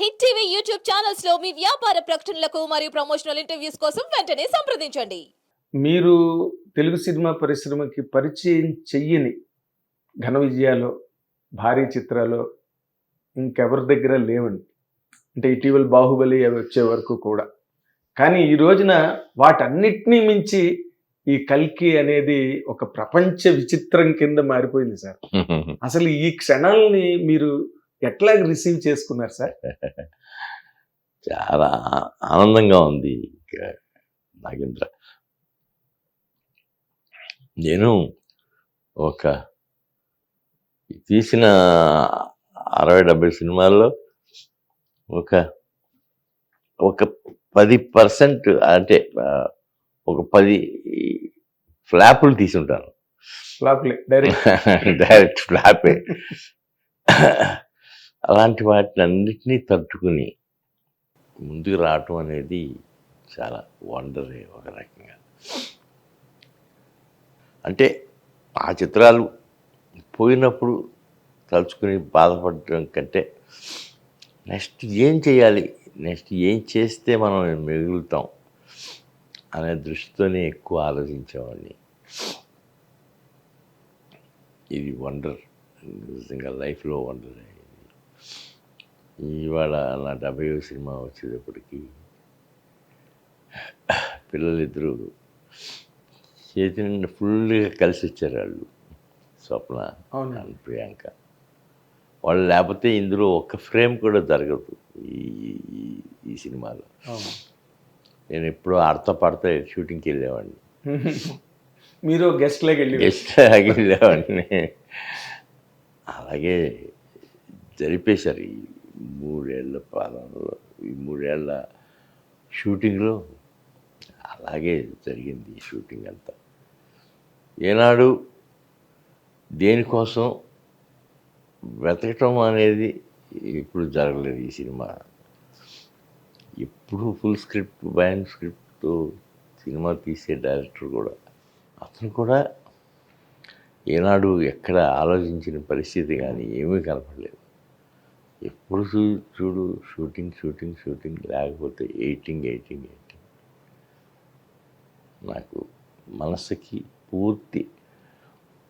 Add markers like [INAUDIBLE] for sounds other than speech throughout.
Hit TV YouTube ఛానల్స్లో మీ వ్యాపార ప్రకటనలకు మరియు ప్రమోషనల్ ఇంటర్వ్యూస్ కోసం వెంటనే సంప్రదించండి. మీరు తెలుగు సినిమా పరిశ్రమకి పరిచయం చెయ్యని ఘన విజయాలు భారీ చిత్రాలు ఇంకెవరి దగ్గర లేవండి. అంటే ఇటీవల బాహుబలి అవి వచ్చే వరకు కూడా. కానీ ఈ రోజున వాటన్నిటినీ మించి ఈ కల్కి అనేది ఒక ప్రపంచ విచిత్రం కింద మారిపోయింది సార్. [LAUGHS] అసలు ఈ క్షణాలని మీరు ఎట్లా రిసీవ్ చేసుకున్నారు సార్? [LAUGHS] చాలా ఆనందంగా ఉంది నాగేంద్ర. నేను ఒక తీసిన అరవై డెబ్బై సినిమాల్లో ఒక ఒక పది పర్సెంట్ అంటే ఒక పది ఫ్లాపులు తీసుంటాను. లోపలే డైరెక్ట్. [LAUGHS] డైరెక్ట్ ఫ్లాపే. [LAUGHS] అలాంటి వాటిని అన్నిటినీ తట్టుకుని ముందుకు రావటం అనేది చాలా వండరే ఒక రకంగా. అంటే ఆ చిత్రాలు పోయినప్పుడు తలుచుకుని బాధపడటం కంటే నెక్స్ట్ ఏం చేయాలి నెక్స్ట్ ఏం చేస్తే మనం మిగులుతాం అనే దృష్టితోనే ఎక్కువ ఆలోచించేవాడిని. ఇది వండర్ నిజంగా లైఫ్లో వండర్. ఇవాళ నా డెబ్బై సినిమా వచ్చేటప్పటికి పిల్లలిద్దరూ చేతి నిండా ఫుల్గా కలిసి వచ్చారు వాళ్ళు. స్వప్న ప్రియాంక. వాళ్ళు లేకపోతే ఇందులో ఒక్క ఫ్రేమ్ కూడా జరగదు ఈ ఈ- సినిమాలో. నేను ఎప్పుడూ ఆడతా పాడతా షూటింగ్కి వెళ్ళేవాడిని. మీరు గెస్ట్ లాగా వెళ్ళి గెస్ట్ వెళ్ళేవాడిని. అలాగే జరిపేశారు. ఈ మూడేళ్ళ పాలనలో ఈ మూడేళ్ళ షూటింగ్లో అలాగే జరిగింది ఈ షూటింగ్ అంతా. ఏనాడు దేనికోసం వెతకటం అనేది ఎప్పుడు జరగలేదు ఈ సినిమా. ఎప్పుడు ఫుల్ స్క్రిప్ట్ బ్యాండ్ స్క్రిప్ట్తో సినిమా తీసే డైరెక్టర్ కూడా. అతను కూడా ఏనాడు ఎక్కడ ఆలోచించిన పరిస్థితి కానీ ఏమీ కనపడలేదు. ఇప్పుడు చూ చూడు షూటింగ్ షూటింగ్ షూటింగ్ లేకపోతే ఎయిటింగ్ ఎయిటింగ్ ఎయిటింగ్. నాకు మనసుకి పూర్తి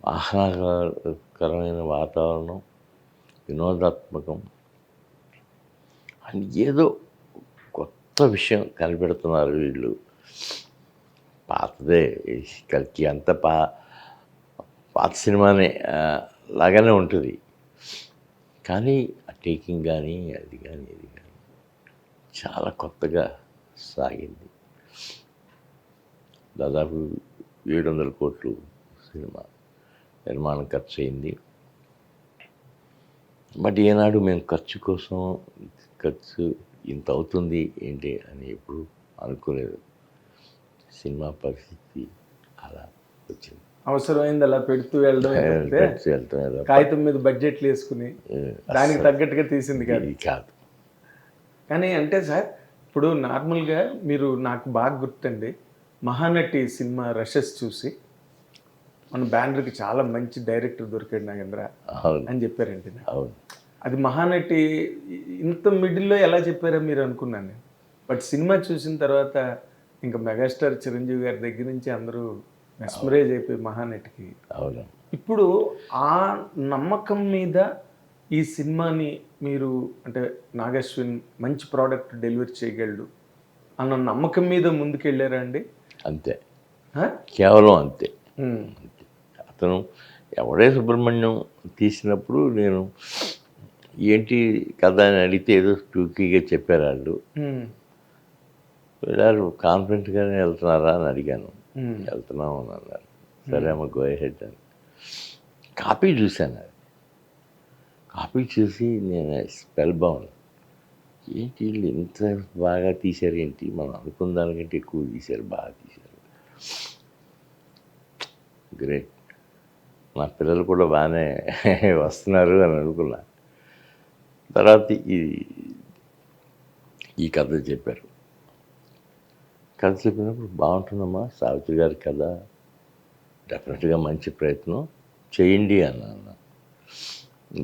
ఆహ్లాదకరమైన వాతావరణం వినోదాత్మకం. అని ఏదో కొత్త విషయం కనిపెడుతున్నారు వీళ్ళు. పాతదే ఈ అంత పా పాత సినిమానే లాగానే ఉంటుంది. కానీ ఆ టేకింగ్ కానీ అది కానీ ఇది కానీ చాలా కొత్తగా సాగింది. దాదాపు ఏడు వందల కోట్లు సినిమా నిర్మాణం ఖర్చు అయింది బట్ ఏనాడు మేము ఖర్చు కోసం ఖర్చు ఇంత అవుతుంది ఏంటి అని ఎప్పుడు అనుకోలేదు. సినిమా పరిస్థితి అలా వచ్చింది. అవసరమైంది అలా పెడుతూ వెళ్ళడం కాగితం మీద బడ్జెట్లు వేసుకుని దానికి తగ్గట్టుగా తీసింది కాదు. ఇది కాదు. కానీ అంటే సార్ ఇప్పుడు నార్మల్గా మీరు నాకు బాగా గుర్తండి మహానటి సినిమా రషెస్ చూసి మన బ్యానర్కి చాలా మంచి డైరెక్టర్ దొరికాడు నాగేంద్ర అని చెప్పారండి. అవును. అది మహానటి ఇంత మిడిల్లో ఎలా చెప్పారో మీరు అనుకున్నాను నేను. బట్ సినిమా చూసిన తర్వాత ఇంకా మెగాస్టార్ చిరంజీవి గారి దగ్గర నుంచి అందరూ మెస్మరైజ్ అయిపోయి మహానటికి అవును ఇప్పుడు ఆ నమ్మకం మీద ఈ సినిమాని మీరు అంటే నాగశ్విన్ మంచి ప్రోడక్ట్ డెలివరీ చేయగలడు అన్న నమ్మకం మీద ముందుకెళ్ళారా అండి అంతే? కేవలం అంతే. అతను ఎవడే సుబ్రహ్మణ్యం తీసినప్పుడు నేను ఏంటి కథ అని అడిగితే ఏదో టూకీగా చెప్పారు వాళ్ళు ఉమ్. వెళ్ళారు కాన్ఫిడెంట్గానే వెళ్తున్నారా అని అడిగాను. వెళ్తున్నాం అని అన్నారు. సరే అమ్మ గో హెడ్ అని. కాపీ చూశాను అది. కాపీ చూసి నేను స్పెల్ బౌండ్. ఏంటి వీళ్ళు ఇంత బాగా తీశారు ఏంటి? మనం అనుకున్న దానికంటే ఎక్కువ తీశారు బాగా తీశారు. గ్రేట్ నా పిల్లలు కూడా బాగానే [LAUGHS] వస్తున్నారు అని అనుకున్నా. తర్వాత ఈ ఈ కథ చెప్పారు. కథ చెప్పినప్పుడు బాగుంటుందమ్మా సావిత్రి గారి కథ. డెఫినెట్గా మంచి ప్రయత్నం. చేయండి అన్నాను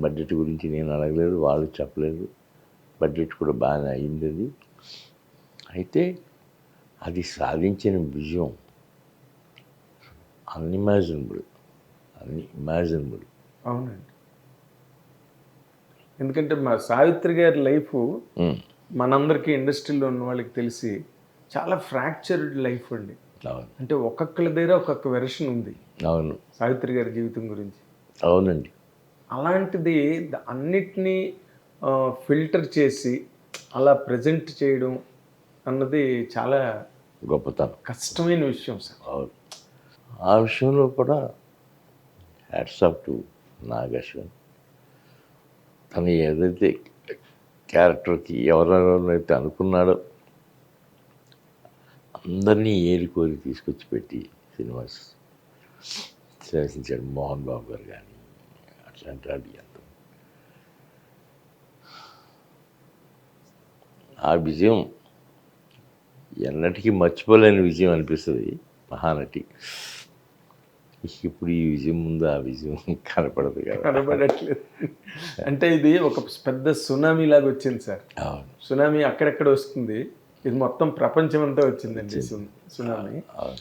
బడ్జెట్ గురించి నేను అడగలేదు వాళ్ళు చెప్పలేదు. బడ్జెట్ కూడా బాగానే అయింది అది. అయితే అది సాధించిన విజయం అన్ఇమాజినబుల్ అన్ఇమాజినబుల్ అవునండి. ఎందుకంటే మా సావిత్రి గారి లైఫ్ మనందరికీ ఇండస్ట్రీలో ఉన్న వాళ్ళకి తెలిసి చాలా ఫ్రాక్చర్డ్ లైఫ్ అండి. అవును. అంటే ఒక్కొక్కరి దగ్గర ఒక్కొక్క వెర్షన్ ఉంది. అవును. సావిత్రి గారి జీవితం గురించి. అవునండి. అలాంటిది అన్నిటినీ ఫిల్టర్ చేసి అలా ప్రజెంట్ చేయడం అన్నది చాలా గొప్పతనం. కష్టమైన విషయం సార్. అవును. ఆ విషయంలో కూడా హ్యాట్స్ ఆఫ్ టు నాగశ్వన్ తను ఏదైతే క్యారెక్టర్కి ఎవరెవరైతే అనుకున్నాడో అందరినీ ఏరి తీసుకొచ్చి పెట్టి సినిమా శ్రమించాడు మోహన్ బాబు గారు కానీ అట్లాంటి వాడి అంత ఆ విజయం ఎన్నటికీ మర్చిపోలేని విజయం అనిపిస్తుంది మహానటి. ఇప్పుడు ఈ విజయం ముందు ఆ విజయం కనపడదు కదా. కనబడట్లేదు అంటే ఇది ఒక పెద్ద సునామీ లాగా వచ్చింది సార్. సునామీ అక్కడెక్కడ వస్తుంది? ఇది మొత్తం ప్రపంచం అంతా వచ్చిందండి సునామీ.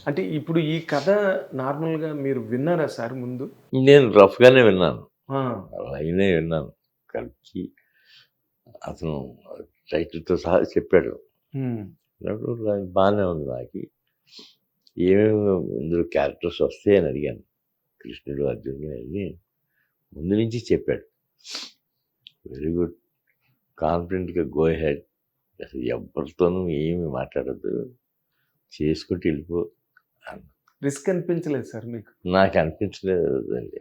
అంటే ఇప్పుడు ఈ కథ నార్మల్గా మీరు విన్నారా సార్ ముందు? నేను రఫ్గానే విన్నాను. లైనే విన్నాను. కలిసి అతను టైటిల్తో సహా చెప్పాడు. బాగానే ఉంది నాకు. ఏమేమి ఇందులో క్యారెక్టర్స్ వస్తాయని అడిగాను. కృష్ణుడు అర్జునుడు అని ముందు నుంచి చెప్పాడు. Very good. కాన్ఫిడెంట్గా గో హెడ్ అసలు ఎవరితోనూ ఏమి మాట్లాడద్దు. చేసుకుంటూ వెళ్ళిపో. అన్న. రిస్క్ అనిపించలేదు సార్ మీకు? నాకు అనిపించలేదు అండి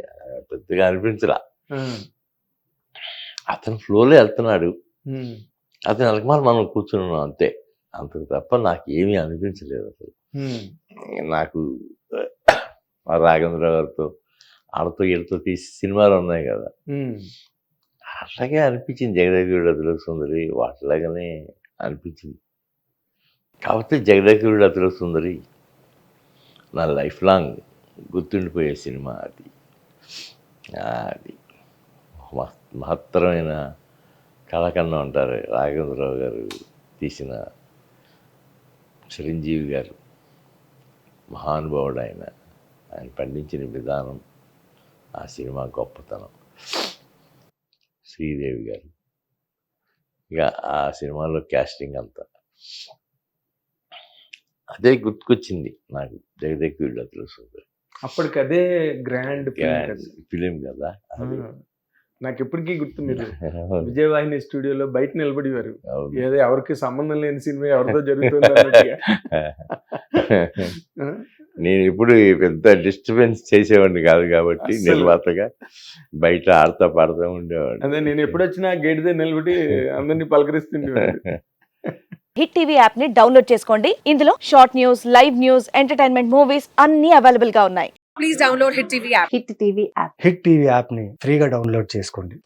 పెద్దగా అనిపించలా. ఆ, అతను ఫ్లోలో వెళ్తున్నాడు. అతను వెనకమాల మనం కూర్చున్నాం అంతే. అంతకు తప్ప నాకు ఏమీ అనిపించలేదు అసలు. నాకు ఆ రాఘవేంద్రరావు గారితో ఆడతో వీళ్ళతో తీసి సినిమాలు ఉన్నాయి కదా. అట్లాగే అనిపించింది అతిలోక సుందరి వాటిలాగానే అనిపించింది. కాకపోతే జగదేగుడు అతిలోక సుందరి. నా లైఫ్ లాంగ్ గుర్తుండిపోయే సినిమా అది. అది మహ- మహత్తరమైన కళకన్నా ఉంటారు రాఘవేంద్రరావు గారు తీసిన చిరంజీవి గారు. మహానుభావుడు ఆయన. ఆయన పండించిన విధానం ఆ సినిమా గొప్పతనం. శ్రీదేవి గారు. ఇక ఆ సినిమాలో క్యాస్టింగ్ అంతా. అదే గుర్తుకొచ్చింది నాకు జగదేక్ వీళ్ళు తెలుస్తుంది అప్పటికి అదే గ్రాండ్ ఫిలిం కదా. నాకు ఎప్పటికీ గుర్తు మీరు విజయవాహిని స్టూడియోలో బయట నిలబడేవారు. ఏదో ఎవరికి సంబంధం లేని సినిమా ఎవరితో జరుగుతుంది? [LAUGHS] నేను ఎప్పుడు పెద్ద డిస్టర్బెన్స్ చేసేవాడిని కాదు కాబట్టి. నిర్మాతగా బయట ఆడతా పాడుతూ ఉండేవాడిని. అదే నేను ఎప్పుడు వచ్చినా గేట్ దగ్గర నిలబడి [LAUGHS] అందరినీ పలకరిస్తుండేవాడు [LAUGHS] హిట్ టీవీ యాప్ని డౌన్లోడ్ చేసుకోండి. ఇందులో short news live news entertainment movies అన్ని అవైలబుల్గా ఉన్నాయి. Please download Hit TV app. Hit TV app hit TV యాప్ని ఫ్రీగా డౌన్లోడ్ చేసుకోండి.